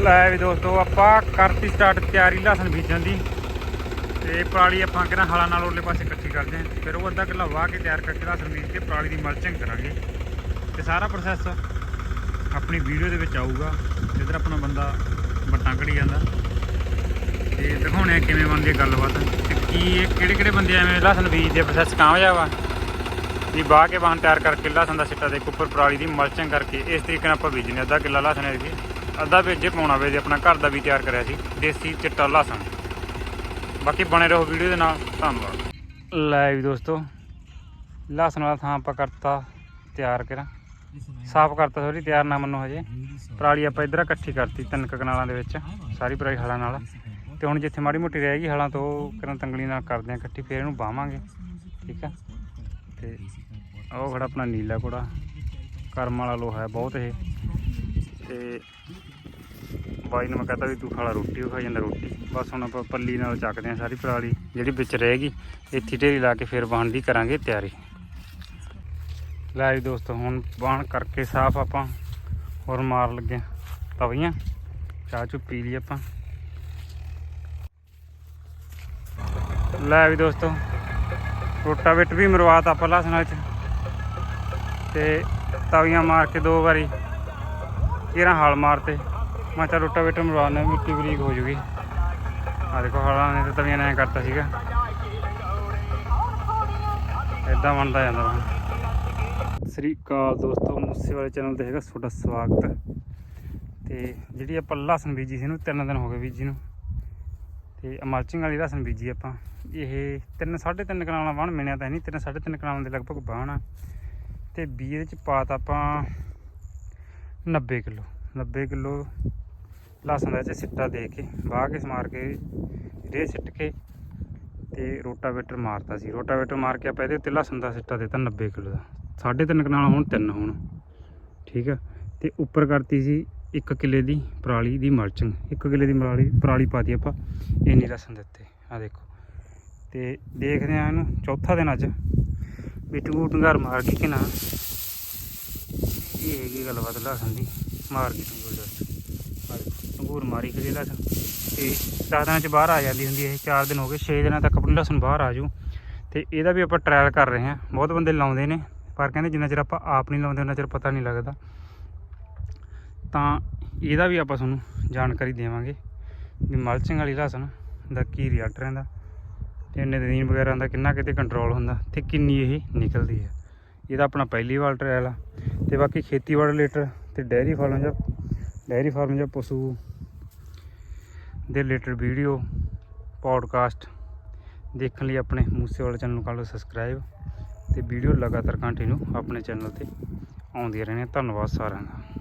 ਲੈ ਵੀ ਦੋਸਤੋ, ਆਪਾਂ ਕਰਤੀ ਸਟਾਰਟ ਤਿਆਰੀ ਲਸਣ ਬੀਜਣ ਦੀ। ਤੇ ਪਰਾਲੀ ਆਪਾਂ ਕਿਹਨਾਂ ਹਲਾਂ ਨਾਲ ਉਹਲੇ ਪਾਸੇ ਇਕੱਠੀ ਕਰਦੇ ਆਂ ਫਿਰ ਉਹ ਅੱਧਾ ਕਿੱਲਾ ਵਾਹ ਕੇ ਤਿਆਰ ਕਰਕੇ ਲਸਣ ਬੀਜ ਕੇ ਪਰਾਲੀ ਦੀ ਮਲਚਿੰਗ ਕਰਾਂਗੇ। ਤੇ ਸਾਰਾ ਪ੍ਰੋਸੈਸ ਆਪਣੀ ਵੀਡੀਓ ਦੇ ਵਿੱਚ ਆਊਗਾ। ਜਿੱਧਰ ਆਪਣਾ ਬੰਦਾ ਬੱਟਾਂ ਕਢੀ ਜਾਂਦਾ। ਤੇ ਦਿਖਾਉਣੇ ਆ ਕਿਵੇਂ ਬਣਦੀ ਹੈ ਗੱਲਬਾਤ। ਤੇ ਕੀ ਇਹ ਕਿਹੜੇ ਕਿਹੜੇ ਬੰਦੇ ਐਵੇਂ ਲਸਣ ਬੀਜ ਦੇ ਪ੍ਰੋਸੈਸ ਕਾਮਯਾਬ ਆ। ਵੀ ਵਾਹ ਕੇ ਵਾਹਨ ਤਿਆਰ ਕਰਕੇ ਲਸਣ ਦਾ ਸਿੱਟਾ ਦੇ ਕੇ ਉੱਪਰ ਪਰਾਲੀ ਦੀ ਮਲਚਿੰਗ ਕਰਕੇ ਇਸ ਤਰੀਕੇ ਨਾਲ ਆਪਾਂ ਬੀਜਨੇ ਅੱਧਾ ਕਿੱਲਾ ਲਸਣ ਹੈ ਜੀ ਅੱਧਾ ਵੇਜੇ ਪਾਉਣਾ ਵੇ ਜੇ ਆਪਣਾ ਘਰ ਦਾ ਵੀ ਤਿਆਰ ਕਰਿਆ ਸੀ, ਦੇਸੀ ਚਿੱਟਾ ਲਸਣ। ਬਾਕੀ ਬਣੇ ਰਹੋ ਵੀਡੀਓ ਦੇ ਨਾਲ, ਧੰਨਵਾਦ। ਲੈ ਵੀ ਦੋਸਤੋ, ਲਸਣ ਵਾਲਾ ਥਾਂ ਆਪਾਂ ਕਰਤਾ ਤਿਆਰ ਕਰਾਂ। ਸਾਫ਼ ਕਰਤਾ ਸੋਰੀ, ਤਿਆਰ ਨਾ ਮੰਨੋ ਹਜੇ। ਪਰਾਲੀ ਆਪਾਂ ਇਧਰ ਇਕੱਠੀ ਕਰਤੀ, ਤਿੰਨ ਕਨਾਲਾਂ ਦੇ ਵਿੱਚ, ਸਾਰੀ ਪਰਾਲੀ ਹਲਾਂ ਨਾਲ। ਤੇ ਹੁਣ ਜਿੱਥੇ ਮਾੜੀ ਮੋਟੀ ਰਹਿ ਗਈ ਹਲਾਂ ਤੋਂ, ਉਹ ਕਿਰਨ ਤੰਗਲੀ ਨਾਲ ਕਰਦੇ ਆ ਇਕੱਠੀ, ਫੇਰ ਇਹਨੂੰ ਬਾਵਾਂਗੇ। ਠੀਕ ਆ? ਤੇ ਉਹ ਖੜਾ ਆਪਣਾ ਨੀਲਾ ਘੋੜਾ, ਕਰਮ ਵਾਲਾ ਲੋਹਾ ਹੈ ਬਹੁਤ ਇਹ। ਤੇ ਬਾਈ ਨੂੰ ਮੈਂ ਕਹਤਾ ਵੀ ਤੂੰ ਖਾਲਾ ਰੋਟੀ ਉਹ ਖਾ ਜਾਂਦਾ, ਰੋਟੀ। ਬਸ ਹੁਣ ਆਪਾਂ ਪੱਲੀ ਨਾਲ ਚੱਕਦੇ ਆ ਸਾਰੀ ਪਰਾਲੀ, ਜਿਹੜੀ ਵਿੱਚ ਰਹੇਗੀ ਇੱਥੇ ਢੇਰੀ ਲਾ ਕੇ ਫਿਰ ਬਾਣ ਦੀ ਕਰਾਂਗੇ ਤਿਆਰੀ। ਲੈ ਜੀ ਦੋਸਤੋ, ਹੁਣ ਬਾਣ ਕਰਕੇ ਸਾਫ਼ ਆਪਾਂ ਹੋਰ ਮਾਰ ਲੱਗੇ ਤਵੀਆਂ। ਚਾਹ ਚੁ ਪੀ ਲਈ ਆਪਾਂ। ਲੈ ਵੀ ਦੋਸਤੋ ਰੋਟਾਵੇਟ ਵੀ ਮਰਵਾਤ ਆਪਾਂ ਲਸਣ ਚ। ਤੇ ਤਵੀਆਂ ਮਾਰ ਕੇ ਦੋ ਵਾਰੀ ਕਿਹੜਾ ਹਾਲ ਮਾਰਤੇ। ਮੈਂ ਚਾ ਰੋਟਾਵੇਟਰ ਮਰਵਾਉਣਾ ਮਿੱਟੀ ਬਰੀਕ ਹੋ ਜੂਗੀ। ਆ ਦੇਖੋ, ਹਾਲਾਂ ਨੇ ਤੇ ਤਵੀਆਂ ਨੇ ਐਂ ਕਰਤਾ ਸੀਗਾ। ਇਦਾਂ ਬਣਦਾ ਜਾਂਦਾ ਵਾ। ਸਤਿ ਸ੍ਰੀ ਅਕਾਲ ਦੋਸਤੋ, ਮੂਸੇ ਵਾਲੇ ਚੈਨਲ ਤੇ ਹੈਗਾ ਤੁਹਾਡਾ ਸਵਾਗਤ। ਤੇ ਜਿਹੜੀ ਆਪਾਂ ਲਸਣ ਬੀਜੀ ਸੀ ਇਹਨੂੰ ਤਿੰਨ ਦਿਨ ਹੋ ਗਏ ਬੀਜੀ ਨੂੰ। ਤੇ ਅਮਾਲਚਿੰਗ ਵਾਲੀ ਲਸਣ ਬੀਜੀ ਆਪਾਂ। ਇਹ ਤਿੰਨ, ਸਾਢੇ ਤਿੰਨ ਕਨਾਲਾਂ ਵਾਹਣ ਮਿਣਿਆ ਤਾਂ ਨਹੀਂ, ਤਿੰਨ, ਸਾਢੇ ਤਿੰਨ ਕਨਾਲਾਂ ਦੇ ਲਗਭਗ ਵਾਹਣ ਆ। ਤੇ ਬੀ ਇਹਦੇ ਚ ਪਾਤਾ ਆਪਾਂ 90 ਕਿਲੋ। 90 ਕਿਲੋ ਲਸਣ ਦਾ ਚ ਸਿੱਟਾ ਦੇ ਕੇ, ਵਾਹ ਕੇ ਮਾਰ ਕੇ ਰੇ ਸਿੱਟ ਕੇ ਤੇ ਰੋਟਾਵੇਟਰ ਮਾਰਤਾ ਸੀ। ਰੋਟਾਵੇਟਰ ਮਾਰ ਕੇ ਆਪਾਂ ਇਹਦੇ ਉੱਤੇ ਲਸਣ ਦਾ ਸਿੱਟਾ ਦਿੱਤਾ 90 ਕਿਲੋ ਦਾ। ਸਾਢੇ ਤਿੰਨ ਕਨਾਲ ਹੁਣ ਤਿੰਨ ਹੁਣ, ਠੀਕ ਆ? ਤੇ ਉੱਪਰ ਕਰਤੀ ਸੀ 1 ਕਿੱਲੇ ਦੀ ਪਰਾਲੀ ਦੀ ਮਲਚਿੰਗ। 1 ਕਿੱਲੇ ਦੀ ਪਰਾਲੀ ਪਰਾਲੀ ਪਾਤੀ ਆਪਾਂ, ਇੰਨੀ ਲਸਣ ਦਿੱਤੇ ਉੱਤੇ ਆ ਦੇਖੋ। ਤੇ ਦੇਖਦੇ ਆ ਇਹਨੂੰ ਚੌਥਾ ਦਿਨ ਅੱਜ। ਵੀ ਟੂਟ ਟੰਗਾਰ ਮਾਰ ਗਈ ਕਿ ਇਹ ਹੈਗੀ ਗੱਲਬਾਤ ਲਸਣ ਦੀ। ਮਾਰ ਗਈ ਟੰਗੂਰ ਦਾ ਟੰਗੂਰ ਮਾਰੀ ਖੜੀ ਲਸਣ ਤੇ। 10 ਦਿਨਾਂ ਚ ਬਾਹਰ ਆ ਜਾਂਦੀ ਹੁੰਦੀ ਇਹ 4 ਦਿਨ ਹੋ ਗਏ 6 ਦਿਨਾਂ ਤੱਕ ਆਪਣੀ ਲਸਣ ਬਾਹਰ ਆ ਜੂ ਤੇ ਇਹਦਾ ਵੀ ਆਪਾਂ ਟਰਾਇਲ ਕਰ ਰਹੇ ਹਾਂ। ਬਹੁਤ ਬੰਦੇ ਲਾਉਂਦੇ ਨੇ, ਪਰ ਕਹਿੰਦੇ ਜਿੰਨਾ ਚਿਰ ਆਪਾਂ ਆਪ ਨਹੀਂ ਲਾਉਂਦੇ, ਉਹਨਾਂ ਚਿਰ ਪਤਾ ਨਹੀਂ ਲੱਗਦਾ। ਤਾਂ ਇਹਦਾ ਵੀ ਆਪਾਂ ਤੁਹਾਨੂੰ ਜਾਣਕਾਰੀ ਦੇਵਾਂਗੇ ਵੀ ਮਲਚਿੰਗ ਵਾਲੀ ਲਸਣ ਦਾ ਕੀ ਰਿਜ਼ਲਟ ਰਹਿੰਦਾ ਤੇ ਨਦੀਨ ਵਗੈਰਾ ਦਾ ਕਿੰਨਾ ਕਿਤੇ ਕੰਟਰੋਲ ਹੁੰਦਾ ਤੇ ਕਿੰਨੀ ਇਹ ਨਿਕਲਦੀ ਹੈ। ਇਹਦਾ ਆਪਣਾ ਪਹਿਲੀ ਵਾਰ ਟ੍ਰਾਇਲ ਆ। ਤੇ ਬਾਕੀ ਖੇਤੀਬਾੜੀ ਰਿਲੇਟਡ ਤੇ ਡੈਰੀ ਫਾਰਮ ਜਾਂ ਡੈਰੀ ਫਾਰਮ ਜਾਂ ਪਸ਼ੂ ਦੇ ਰਿਲੇਟਡ ਵੀਡੀਓ ਪੋਡਕਾਸਟ ਦੇਖਣ ਲਈ ਆਪਣੇ ਮੂਸੇ ਵਾਲੇ ਚੈਨਲ ਨੂੰ ਕਰ ਲਓ ਸਬਸਕ੍ਰਾਈਬ ਤੇ ਵੀਡੀਓ ਲਗਾਤਾਰ ਕੰਟੀਨਿਊ ਆਪਣੇ ਚੈਨਲ ਤੇ ਆਉਂਦੀਆਂ ਰਹਿਣੀਆਂ। ਧੰਨਵਾਦ ਸਾਰਿਆਂ ਦਾ।